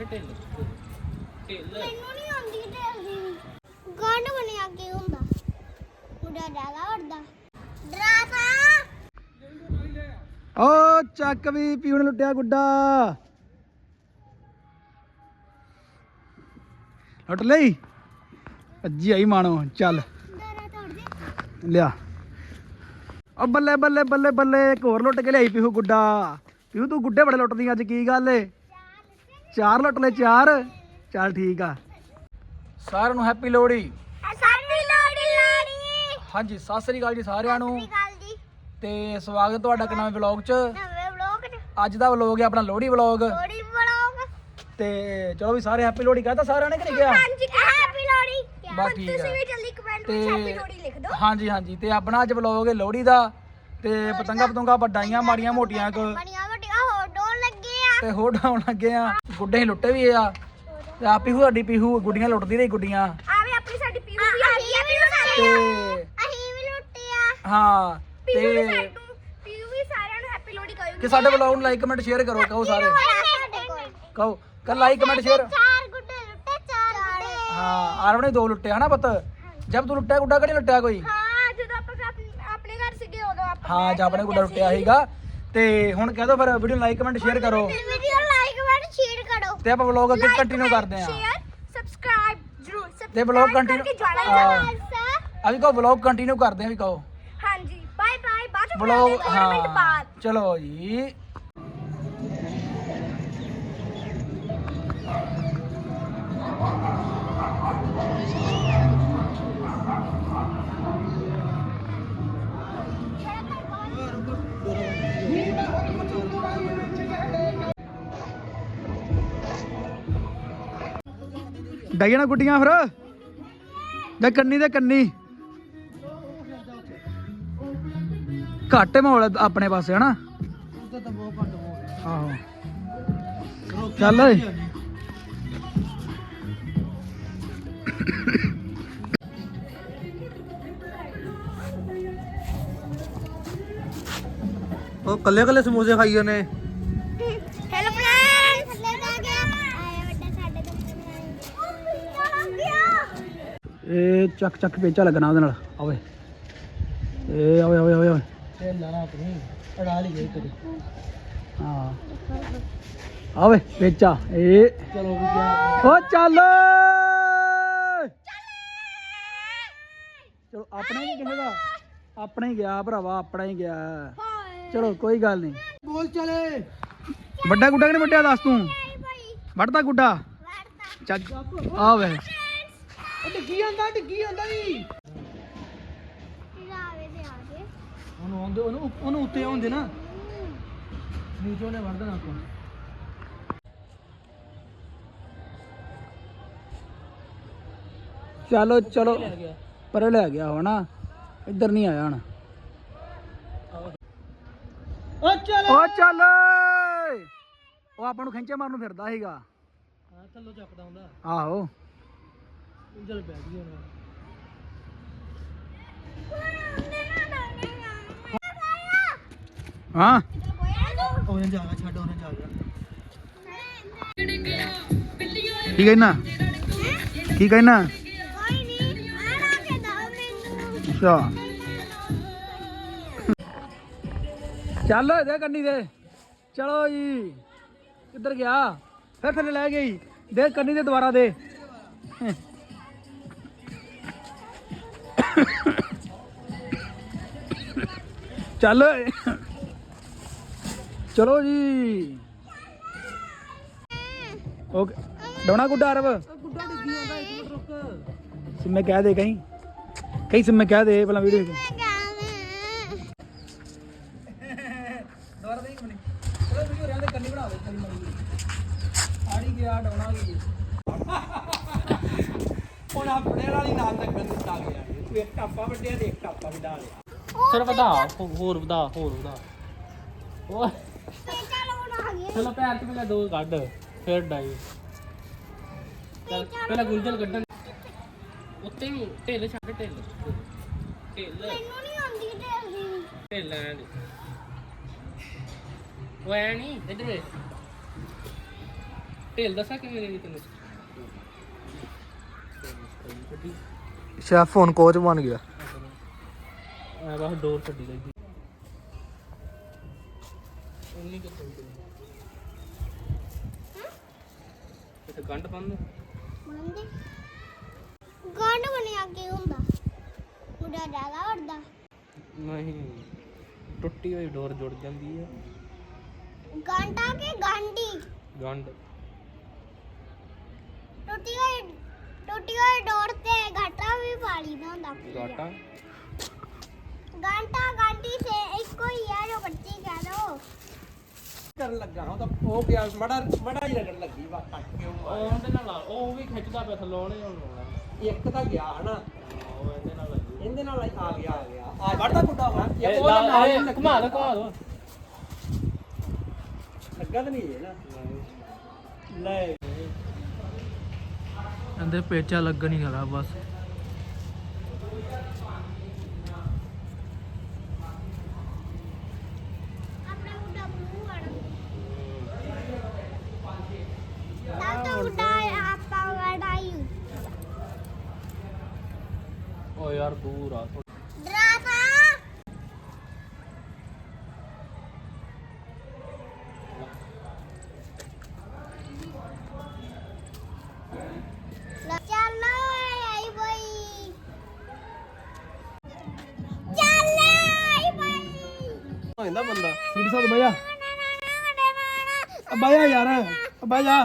ਢਿੱਲ? ਢਿੱਲ। ਮੈਨੂੰ ਨਹੀਂ ਆਉਂਦੀ ਢੇਲਦੀ ਗੰਢ ਬਣਿਆ ਕੀ ਹੁੰਦਾ। ਮੁੰਡਾ ਡਾਗਾ ਵੜਦਾ। ਡਰਾਤਾ ਓ ਚੱਕ ਵੀ ਪੀਣ ਲੁੱਟਿਆ ਗੁੱਡਾ। ਲੁੱਟ ਲਈ? ਅੱਜੀ ਆਈ ਮਾਣੋ ਚੱਲ। ਡਰਾ ਤੋੜ ਦੇ ਲਿਆ। ਓ ਬੱਲੇ ਬੱਲੇ ਬੱਲੇ ਬੱਲੇ ਇੱਕ ਹੋਰ ਲੁੱਟ ਕੇ ਲਿਆਈ ਪੀਹੂ ਗੁੱਡਾ। ਪੀਹੂ ਤੂੰ ਗੁੱਡੇ ਬੜੇ ਲੁੱਟਦੀ ਅੱਜ ਕੀ ਗੱਲ ਏ? ਚਾਰ ਲੁੱਟ ਲੈ ਚਾਰ। ਚੱਲ ਠੀਕ ਆ। ਸਾਰਿਆਂ ਨੂੰ ਹੈਪੀ ਲੋਹੜੀ। ਸਾਡੀ ਲੋੜੀ ਲੋੜੀ ਹਾਂਜੀ ਸਤਿ ਸ੍ਰੀ ਅਕਾਲ ਜੀ ਸਾਰਿਆਂ ਨੂੰ। ਗੱਲ ਤੇ ਸਵਾਗਤ ਤੁਹਾਡਾ ਨਵੇਂ ਵਲੌਗ 'ਚ। ਨਵੇਂ ਵਲੌਗ ਚ। ਅੱਜ ਦਾ ਵਲੌਗ ਹੈ ਆਪਣਾ ਲੋਹੜੀ ਵਲੌਗ ਲੋੜੀ ਵਲੌਗ ਤੇ ਚਲੋ ਵੀ ਸਾਰੇ ਹੈਪੀ ਲੋਹੜੀ ਕਹਤਾ ਸਾਰਿਆਂ ਨੇ ਕਿ ਨਹੀਂ ਕਿਹਾ? ਹਾਂਜੀ ਹੈਪੀ ਲੋੜੀ ਬਸ ਠੀਕ ਤੁਸੀਂ ਆ ਵੀ ਜਲਦੀ ਕਮੈਂਟ ਤੇ ਵਿੱਚ ਹੈਪੀ ਲੋੜੀ ਲਿਖ ਦਿਓ। ਹਾਂਜੀ ਹਾਂਜੀ। ਤੇ ਆਪਣਾ ਅੱਜ ਵਲੌਗ ਹੈ ਲੋਹੜੀ ਦਾ। ਤੇ ਪਤੰਗਾ ਪਤੰਗਾ ਵੱਡਾਈਆਂ ਮਾੜੀਆਂ ਮੋਟੀਆਂ ਕੁ ਬੜੀਆਂ ਵੱਡੀਆਂ ਹੋਰ ਡੋਲ ਲੱਗੇ ਆ ਤੇ ਹੋਰ ਡਾਉਣ ਲੱਗੇ ਆ। ਗੁੱਡੇ ਹੀ ਲੁੱਟੇ ਵੀ ਆ। ਤੇ ਆ ਪੀਹੂ ਸਾਡੀ ਪੀਹੂ ਗੁੱਡੀਆਂ ਲੁੱਟਦੀ ਰਹੀ ਗੁੱਡੀਆਂ। ਆਵੇ ਆਪਣੀ ਸਾਡੀ ਪੀਊ ਵੀ ਆ ਗਈ ਹੈ ਤੇ ਅਸੀਂ ਵੀ ਲੁੱਟੇ ਆ। ਹਾਂ ਪੀਊ ਵੀ ਤੇ ਸਾਨੂੰ ਵੀ ਸਾਰਿਆਂ ਨੂੰ ਹੈਪੀ ਲੋੜੀ ਕਹੂਗੀ ਕਿ ਸਾਡੇ ਵਲੌਗ ਨੂੰ ਲਾਈਕ ਕਮੈਂਟ ਸ਼ੇਅਰ ਕਰੋ ਕਹੋ ਸਾਰੇ। ਸਾਡੇ ਕੋਲ। ਕਹੋ ਕੱਲ ਲਾਈਕ ਕਮੈਂਟ ਸ਼ੇਅਰ ਚਾਰ ਗੁੱਡੇ ਲੁੱਟੇ ਚਾਰ ਗੁੱਡੇ। ਹਾਂ ਆਰਵ ਨੇ ਦੋ ਲੁੱਟੇ ਹਨਾ ਪੁੱਤ? ਜਦ ਤੂੰ ਲੁੱਟਿਆ ਗੁੱਡਾ ਕਿਹੜੀ ਲੁੱਟਿਆ ਕੋਈ? ਹਾਂ ਜਦੋਂ ਆਪਾਂ ਆਪ- ਆਪਣੇ ਘਰ ਸੀਗੇ ਉਦੋਂ ਆਪਾਂ ਹਾਂ ਜਦ ਆਪਣੇ ਗੁੱਡਾ ਲੁੱਟਿਆ ਸੀਗਾ। ਤੇ ਹੁਣ ਕਹਿ ਦੋ ਫਿਰ ਵੀਡੀਓ ਲਾਈਕ ਕਮੈਂਟ ਸ਼ੇਅਰ ਕਰੋ। ਵੀਡੀਓ ਲਾਈਕ ਕਮੈਂਟ ਸ਼ੇਅਰ ਕਰੋ। ਤੇ ਆਪਾਂ ਵਲੌਗ ਅੱਗੇ ਕੰਟੀਨਿਊ ਕਰਦੇ ਆਂ ਸ਼ੇਅਰ ਸਬਸਕ੍ਰਾਈਬ ਜਰੂਰ। ਤੇ ਹਾਂ। ਹਾਂ ਅਸੀਂ ਕਹੋ ਵਲੌਗ ਕੰਟੀਨਿਊ ਕਰਦੇ ਆਂ ਵੀ ਕਹੋ। ਹਾਂਜੀ ਬਾਏ ਬਾਏ ਬਾਅਦ ਵਲੌਗ ਹਾਂ ਚਲੋ ਜੀ। ਡਾਈਆਂ ਨਾ ਗੁੱਡੀਆਂ ਫਿਰ। ਜਾਂ ਕੰਨੀ ਤੇ ਕੰਨੀ। ਘੱਟ ਮਾਹੌਲ ਆਪਣੇ ਪਾਸੇ, ਹਨਾ? ਆਹੋ। ਚੱਲ ਓਏ। ਉਹ ਕੱਲੇ ਕੱਲੇ ਸਮੋਸੇ ਖਾਈ ਜਾਂਦੇ। ਇਹ ਚੱਕ ਚੱਕ ਪੇਚਾ ਲੱਗਣਾ ਉਹਦੇ ਨਾਲ ਆਵੇ। ਇਹ ਆਵੇ ਆਵੇ ਆਵੇ ਆਵੇ। ਇਹ ਲਾਣਾ ਆਪਣੀ ਅੜਾ ਲਈ ਗਈ ਕਰੀ ਹਾਂ। ਆਵੇ ਪੇਚਾ ਇਹ। ਚਲੋ ਵੀ ਗਿਆ। ਓ ਚੱਲ ਚਲੋ ਆਪਣਾ ਹੀ ਕਿਸੇ ਦਾ। ਆਪਣਾ ਹੀ ਗਿਆ ਭਰਾਵਾ ਆਪਣਾ ਹੀ ਗਿਆ। ਚਲੋ ਕੋਈ ਗੱਲ ਨਹੀਂ। ਬੋਲ ਚਲੇ। ਵੱਡਾ ਗੁੱਡਾ ਕਿ ਨਹੀਂ ਵੱਡਿਆ ਦੱਸ ਤੂੰ? ਵੱਡਦਾ ਗੁੱਡਾ? ਆਵੇ। ਉਹ ਡਿੱਗੀ ਜਾਂਦਾ ਡਿੱਗੀ ਜਾਂਦਾ ਜੀ। ਲਾਵੇ ਦੇ ਆ ਗਏ ਉਹਨੂੰ ਆਉਂਦੇ ਉਹਨੂੰ ਉਹਨੂੰ ਉੱਤੇ ਆਉਂਦੇ ਨਾ। ਨੀਚੋਂ ਨੇ ਵੜ ਦੇਣਾ ਆਪਾਂ ਚਲੋ ਚਲੋ। ਪਰੇ ਲੈ ਗਿਆ ਹੋਣਾ। ਇੱਧਰ ਨਹੀਂ ਆਇਆ ਹੁਣ। ਓ ਚਲ। ਓ ਚੱਲ ਓਏ। ਉਹ ਆਪਾਂ ਨੂੰ ਖਿੰਚੇ ਮਾਰਨ ਨੂੰ ਫਿਰਦਾ ਸੀਗਾ। ਹਾਂ ਥੱਲੋਂ ਚੱਕਦਾ ਹੁੰਦਾ। ਆਹੋ। ਚਲ ਬੈਠ ਗਿਆ ਹੁਣ। ਹਾਂ? ਉਹਨੇ ਜਾ ਗਿਆ ਛੱਡ ਉਹਨੇ ਜਾ ਗਿਆ ਕੀ ਕਹਿਣਾ? ਕੀ ਕਹਿਣਾ? ਕੋਈ ਨਹੀਂ ਆਣਾ ਕੇ ਦੋ ਮੈਨੂੰ ਅੱਛਾ। ਚੱਲ ਦੇ ਕੰਨੀ ਦੇ। ਚਲੋ ਜੀ। ਕਿੱਧਰ ਗਿਆ? ਫਿਰ ਥੱਲੇ ਲੈ ਗਈ। ਦੇ ਕੰਨੀ ਦੇ ਦੁਬਾਰਾ ਦੇ। ਚੱਲ ਚਲੋ ਜੀ। ਓਕੇ। ਡੋਣਾ ਗੁੱਡਾ ਅਰਬ ਗੁੱਡਾ ਡਿੱਗੀ ਜਾਂਦਾ ਇੱਕ ਰੁਕ ਸਿੰਮੇ ਕਹਿ ਦੇ ਕਹੀਂ। ਕਹੀਂ ਸਿੰਮੇ ਕਹਿ ਦੇ ਪਹਿਲਾਂ ਵੀਡੀਓ ਦੁਬਾਰਾ ਦੇਖ ਮਨੀ ਚਲੋ ਵੀਡੀਓ ਰਹਿੰਦੇ ਕੰਨੀ ਬਣਾ ਦੇ ਕੰਨੀ ਮਨੀ ਆੜੀ ਗਿਆ ਡਾਉਣਾ ਗਈ ਹੁਣ ਆਪਣੇ ਨਾਲ ਨਾਲ ਲੱਗਣ ਦਿੱਤਾ ਗਿਆ। ਤੂੰ ਇੱਕ ਟਾਪਾ ਵੱਡਿਆ ਇੱਕ ਟਾਪਾ ਵਧਾ ਲਿਆ। ਚਲ ਵਧਾ ਹੋ- ਹੋਰ ਵਧਾ ਹੋਰ ਵਧਾ। ਉਹ ਚਲੋ ਹੁਣ ਆ ਗਏ ਚਲੋ ਪੈਰ ਤੇ ਪਹਿਲਾਂ ਦੋ ਕੱਢ ਫਿਰ ਡਾਈ। ਚੱਲ ਪਹਿਲਾਂ ਗੁਲਜਲ ਕੱਢਣ। ਉੱਤੇ ਵੀ ਢਿੱਲ ਛੱਡ ਢਿੱਲ। ਢਿੱਲ। ਮੈਨੂੰ ਨਹੀਂ ਆਉਂਦੀ ਢੇਲਦੀ ਢਿੱਲ ਐ ਨੀ ਉਹ ਐ ਨਹੀਂ ਇੱਧਰ ਵੇ ਢੇਲ ਦੱਸਾਂ ਕਿਵੇਂ ਦੇਣੀ ਤੈਨੂੰ? ਸ਼ੈਫ ਹੁਣ ਕੋਚ ਬਣ ਗਿਆ। ਆ ਬਸ ਡੋਰ ਛੱਡੀ ਲਈ ਉਨੀ ਕੁ ਕੋਈ ਤੇ ਗੰਢ ਬੰਨ ਮੰਨਦੇ ਗੰਢ ਬਣਿਆ ਕੀ ਹੁੰਦਾ। ਮੁੰਡਾ ਡਾਗਾ ਵੜਦਾ ਨਹੀਂ ਟੁੱਟੀ ਹੋਈ ਡੋਰ ਜੁੜ ਜਾਂਦੀ ਹੈ ਗਾਂਟਾ ਕੇ ਗਾਂਡੀ ਗੰਢ। ਟੁੱਟੀ ਹੋਈ ਟੁੱਟੀ ਹੋਈ ਡੋਰ ਤੇ ਗਾਟਾ ਪਾਲੀ ਦਾ ਹੁੰਦਾ। ਗਾਟਾ। ਗਾਂਟਾ ਗਾਂਡੀ ਸੇ ਇੱਕੋ ਹੀ ਹੈ ਜੋ ਬੱਚੀ ਕਹਿ ਦੋ ਕਰਨ ਲੱਗਾ ਉਹ ਤਾਂ ਉਹ ਗਿਆ ਮੜਾ ਮੜਾ ਹੀ ਰਗੜ ਲੱਗੀ ਵਾ ਕੱਟ ਕੇ ਉਹ ਉਹ ਉਹਦੇ ਨਾਲ ਉਹ ਵੀ ਖਿੱਚਦਾ ਪਿਆ ਥੱਲੋਂ ਉਹਨੇ ਹੁਣ ਲਾਉਣਾ ਇੱਕ ਤਾਂ ਗਿਆ ਹਨਾ? ਉਹ ਇਹਦੇ ਨਾਲ ਲੱਗੀ। ਇਹਦੇ ਨਾਲ ਹੀ ਆ ਗਿਆ ਆ ਗਿਆ। ਆ ਵੜਦਾ ਗੁੱਡਾ ਵਾ ਇਹ ਉਹਦਾ ਨਾਲ ਹੀ ਲਾ- ਲੱਗੀ। ਘੁਮਾ ਦੋ ਘੁਮਾ ਦੋ ਲੱਗਾ ਤਾਂ ਨਹੀਂ ਇਹ ਨਾ। ਲੈ। ਅੰਦਰ ਪੇਚਾ ਲੱਗਣ ਹੀ ਵਾਲਾ ਬਸ ਆਪਣਾ ਮੁੰਡਾ ਬਲੂ ਆਣਾ ਤਾਂ ਤਾਂ ਮੁੰਡਾ ਆਪਾਂ ਵੜਾਈ ਓ ਯਾਰ ਦੂਰ ਆ। ਡਰਾਤਾ। ਚੱਲੋ ਆਈ ਬਈ। ਚੱਲ ਆਈ ਬਈ। ਹੁੰਦਾ ਬੰਦਾ। ਸੀਡੀ ਸਾਹਿਬ ਬਈਆ ਬਈਆ ਯਾਰ। ਬਈਆ